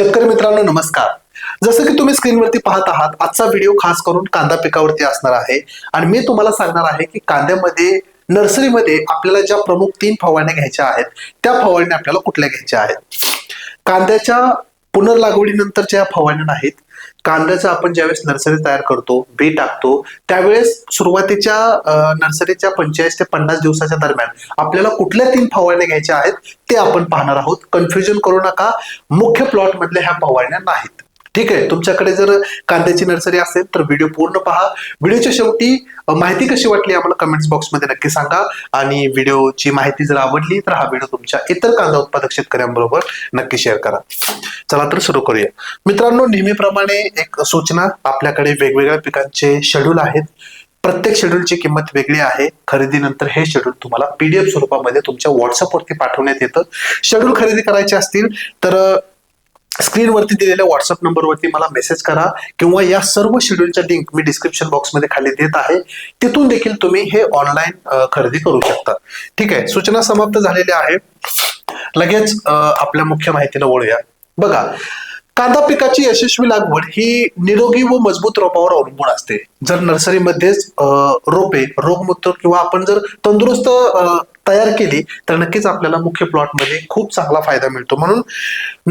शेतकरी मित्रांनो नमस्कार. जसं की तुम्ही स्क्रीनवरती पाहत आहात आजचा व्हिडिओ खास करून कांदा पिकावरती असणार आहे. आणि मी तुम्हाला सांगणार आहे की कांद्यामध्ये नर्सरीमध्ये आपल्याला ज्या प्रमुख तीन फवारण्या घ्यायच्या आहेत त्या फवारण्या आपल्याला कुठल्या घ्यायच्या आहेत? कांद्याच्या पुनर्लागवडीनंतर ज्या फवारण्या आहेत कांद्याचा आपण ज्यावेळेस नर्सरी तयार करतो बी टाकतो त्यावेळेस सुरुवातीच्या नर्सरीच्या पंचेचाळीस ते पन्नास दिवसाच्या दरम्यान आपल्याला कुठल्या तीन फवारण्या घ्यायच्या आहेत ते आपण पाहणार आहोत. कन्फ्युजन करू नका. मुख्य प्लॉट मधल्या ह्या फवारण्या नाहीत. ठीक आहे तुमच्याकडे जर कांद्याची नर्सरी असेल तर व्हिडिओ पूर्ण पहा. व्हिडिओच्या शेवटी माहिती कशी वाटली आम्हाला कमेंट्स बॉक्समध्ये नक्की सांगा. आणि व्हिडिओची माहिती जर आवडली तर हा व्हिडिओ तुमच्या इतर कांदा उत्पादक शेतकऱ्यांबरोबर नक्की शेअर करा. चला तर सुरू करूया. मित्रांनो नेहमीप्रमाणे एक सूचना आपल्याकडे वेगवेगळ्या पिकांचे शेड्यूल आहेत. प्रत्येक शेड्यूलची किंमत वेगळी आहे. खरेदीनंतर हे शेड्यूल तुम्हाला पीडीएफ स्वरूपामध्ये तुमच्या व्हॉट्सअपवरती पाठवण्यात येतं. शेड्यूल खरेदी करायचे असतील तर स्क्रीनवरती दिलेल्या व्हॉट्सअप नंबरवरती मला मेसेज करा किंवा या सर्व शेड्यूलच्या लिंक मी डिस्क्रिप्शन बॉक्समध्ये खाली देत आहे. तिथून देखील तुम्ही हे ऑनलाईन खरेदी करू शकता. ठीक आहे सूचना समाप्त झालेल्या आहे लगेच आपल्या मुख्य माहितीला वळूया. बघा कांदा पिकाची यशस्वी लागवड ही निरोगी व मजबूत रोपावर अवलंबून असते. जर नर्सरीमध्येच रोपे रोगमुक्त किंवा आपण जर तंदुरुस्त तयार केली तर नक्कीच आपल्याला मुख्य प्लॉटमध्ये खूप चांगला फायदा मिळतो. म्हणून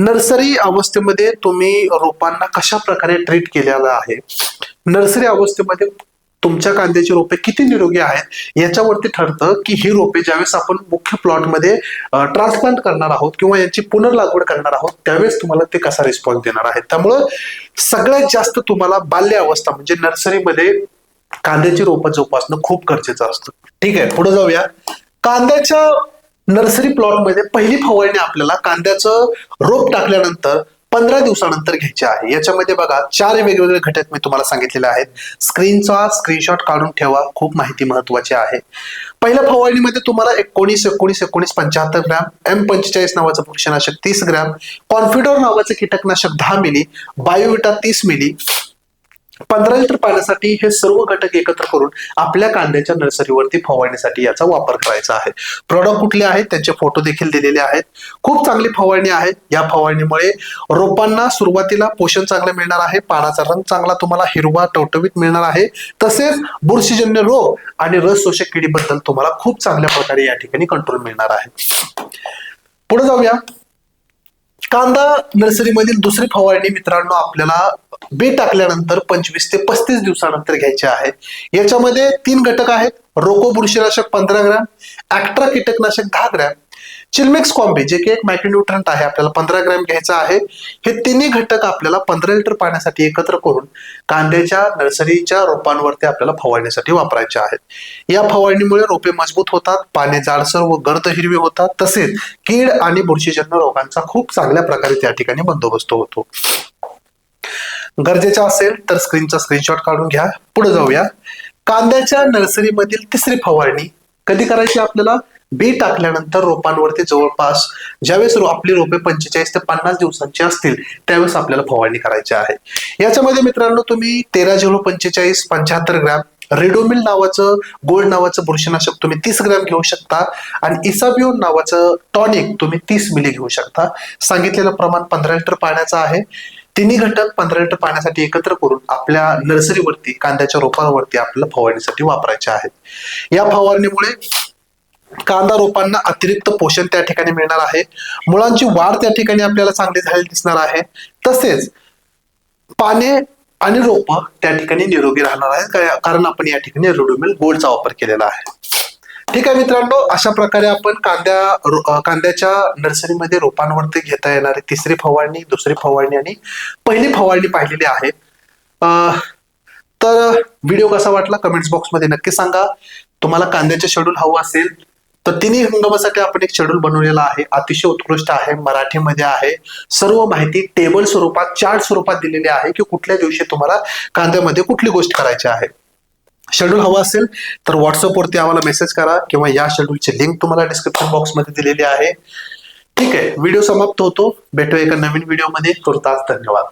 नर्सरी अवस्थेमध्ये तुम्ही रोपांना कशा प्रकारे ट्रीट केलेला आहे? नर्सरी अवस्थेमध्ये तुमच्या कांद्याची रोपे किती निरोगी आहेत याच्यावरती ठरतं की ही रोपे ज्यावेळेस आपण मुख्य प्लॉटमध्ये ट्रान्सप्लांट करणार आहोत किंवा यांची पुनर्लागवड करणार आहोत त्यावेळेस तुम्हाला ते कसा रिस्पॉन्स देणार आहेत. त्यामुळं सगळ्यात जास्त तुम्हाला बाल्य अवस्था म्हणजे नर्सरीमध्ये कांद्याची रोपं जोपासणं खूप गरजेचं असतं. ठीक आहे पुढे जाऊया. कांद्याच्या नर्सरी प्लॉटमध्ये पहिली फवारणी आपल्याला कांद्याचं रोप टाकल्यानंतर पंधरा दिवसानंतर घ्यायचे आहे. याच्यामध्ये बघा चार वेगवेगळे घटक मी तुम्हाला सांगितलेले आहेत. स्क्रीनचा स्क्रीनशॉट काढून ठेवा. खूप माहिती महत्वाची आहे. पहिल्या फवारणीमध्ये तुम्हाला एकोणीस एकोणीस एकोणीस पंच्याहत्तर ग्रॅम एम पंचेचाळीस नावाचं पुरुषनाशक तीस ग्रॅम कॉन्फिडोर नावाचं कीटकनाशक दहा मिली बायोविटा तीस मिली पंधरा लिटर पाण्यासाठी हे सर्व घटक एकत्र करून आपल्या कांद्याच्या नर्सरीवरती फवारणीसाठी याचा वापर करायचा आहे. प्रॉडक्ट कुठले आहेत? त्यांचे फोटो देखील दिलेले आहेत. खूप चांगली फवारणी आहे. या फवारणीमुळे रोपांना सुरुवातीला पोषण चांगलं मिळणार आहे. पानाचा रंग चांगला तुम्हाला हिरवा टवटवीत मिळणार आहे. तसेच बुरशीजन्य रोग आणि रस शोषक किडीबद्दल तुम्हाला खूप चांगल्या प्रकारे या ठिकाणी कंट्रोल मिळणार आहे. पुढे जाऊया. कांदा नर्सरीमधील दुसरी फवारणी मित्रांनो आपल्याला बी टाकल्यानंतर पंचवीस ते पस्तीस दिवसानंतर घ्यायचे आहे. याच्यामध्ये तीन घटक आहेत. रोको बुरशीनाशक पंधरा ग्रॅम ऍक्ट्रा कीटकनाशक दहा ग्रॅम चिल्मेक्स कॉम्बे जे की एक मायक्रोन्युट्रंट आहे आपल्याला पंधरा ग्रॅम घ्यायचं आहे. हे तिन्ही घटक आपल्याला पंधरा लिटर पाण्यासाठी एकत्र करून कांद्याच्या नर्सरीच्या रोपांवरती आपल्याला फवारणीसाठी वापरायचे आहेत. या फवारणीमुळे रोपे मजबूत होतात पाने जाडसर व गर्द हिरवे होतात. तसेच कीड आणि बुरशीजन्य रोगांचा खूप चांगल्या प्रकारे त्या ठिकाणी बंदोबस्त होतो. गरजेचा असेल तर स्क्रीनचा स्क्रीनशॉट काढून घ्या. पुढे जाऊया. कांद्याच्या नर्सरीमधील तिसरी फवारणी कधी करायची आपल्याला? बी टाकल्यानंतर रोपांवरती जवळपास ज्यावेळेस रो- आपली रोपे पंचेचाळीस ते पन्नास दिवसांची असतील त्यावेळेस आपल्याला फवारणी करायची आहे. याच्यामध्ये मित्रांनो तुम्ही तेरा झिरो पंचेचाळीस पंच्याहत्तर ग्रॅम रेडोमिल नावाचं गोल्ड नावाचं बुरशीनाशक तुम्ही तीस ग्रॅम घेऊ शकता आणि इसाबिओन नावाचं टॉनिक तुम्ही तीस मिली घेऊ शकता. सांगितलेलं प्रमाण पंधरा लिटर पाण्याचं आहे. तिन्ही घटक पंधरा लिटर पाण्यासाठी एकत्र करून आपल्या नर्सरीवरती कांद्याच्या रोपांवरती आपल्याला फवारणीसाठी वापरायचे आहेत. या फवारणीमुळे कांदा रोपांना अतिरिक्त पोषण त्या ठिकाणी मिळणार आहे. मुळांची वाढ त्या ठिकाणी आपल्याला चांगली झालेली दिसणार आहे. तसेच पाने आणि रोप त्या ठिकाणी निरोगी राहणार आहे कारण आपण या ठिकाणी रेडोमिल गोल्डचा वापर केलेला आहे. ठीक आहे मित्रांनो अशा प्रकारे आपण कांद्या कांद्याच्या नर्सरीमध्ये रोपांवरती घेता येणारी तिसरी फवारणी दुसरी फवारणी आणि पहिली फवारणी पाहिलेली आहे. अं, तर व्हिडिओ कसा वाटला कमेंट्स बॉक्समध्ये नक्की सांगा. तुम्हाला कांद्याचे शेड्यूल हवं असेल तर तिन्ही हंगामासाठी आपण एक शेड्यूल बनवलेला आहे. अतिशय उत्कृष्ट आहे मराठीमध्ये आहे. सर्व माहिती टेबल स्वरूपात चार्ट स्वरूपात दिलेली आहे की कुठल्या दिवशी तुम्हाला कांद्यामध्ये कुठली गोष्ट करायची आहे. शेड्यूल हवा असेल तर व्हॉट्सअपवरती आम्हाला मेसेज करा किंवा या शेड्यूलची लिंक तुम्हाला डिस्क्रिप्शन बॉक्समध्ये दिलेली आहे. ठीक आहे व्हिडिओ समाप्त होतो. भेटूया एका नवीन व्हिडिओमध्ये तुर्तास धन्यवाद.